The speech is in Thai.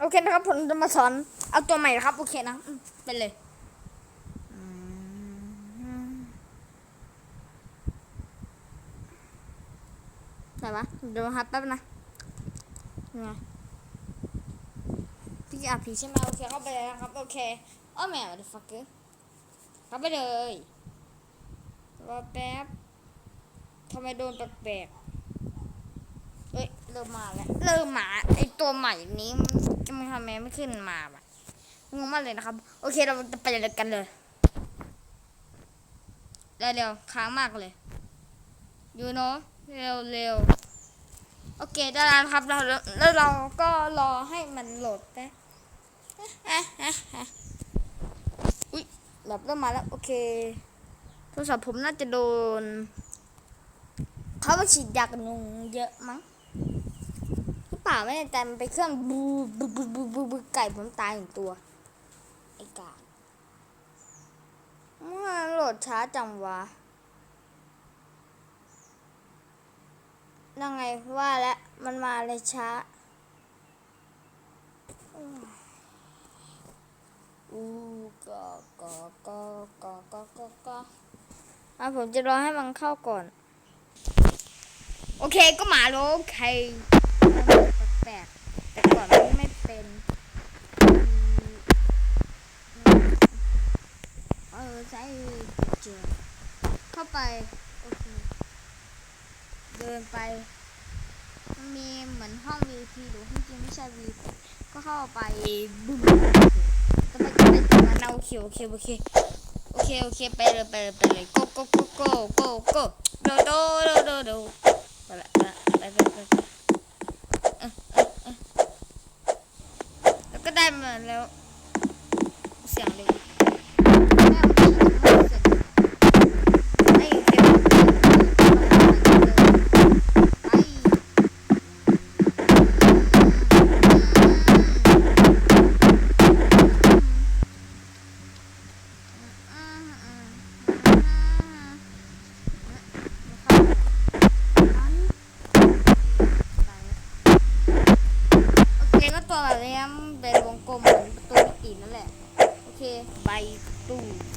โอเคนะครับผมจะมาสอนเอาตัวใหม่นะครับ โอเคนะไปเลยไหนวะเดี๋ยวนะครับแป๊บนะไงพี่อาผีใช่ไหมโอเคเข้าไปเลยนะครับ โอเคอ้อแม่ดิฟักเกอร์เข้าไปเลยรอแป๊บทำไมโดนแปลกๆเอ้ยเริ่มมาแล้วเริ่มมา ตัวใหม่นี้มันมันทำไมไม่ขึ้นมาบ่ะงงมากเลยนะครับ โอเคเราจะไปเลยกันเลยเร็วๆค้างมากเลยยูโนเร็วเร็วๆโอเคได้แล้วครับแล้วแล้วเราก็รอให้มันโหลดไปอุ้ยหลับเริ่มมาแล้ว โอเคโทรศัพท์ผมน่าจะโดน เขาไปฉีดยากันยุงเยอะมั้งาไม่แน่ใจมันไปเครื่องบูบูบูบูบูบูไก่ผมตายหนึ่งตัวไอ้กามันโหลดช้าจังวะยังไงว่าแล้วมันมาเลยช้าอู้ก็ก็ก็ก็ก็ก็ก็อะผมจะรอให้มันเข้าก่อน โอเคก็มาโลโอเค ปลกๆแต่ก่อนมันไม่เป็นเออใช่เจอเข้าไป โอเค เดินไป มีเหมือนห้อง VIP หรือที่จริงไม่ใช่ VIP ก็เข้าไปบึ้มก็ไปก็ไปตรงนั้นนะโอเคโอเคโอเคโอเคโอเคไปเลยไปเลยไปเลย go go go go go go โดโดโดโดโดไปละไปไปไปไปเออเออเออแล้วก็ได้ มาแล้ว เสียงเลย เป็นวงกลมเหมือนประตูมิตินั่นแหละ โอเค ไปตู้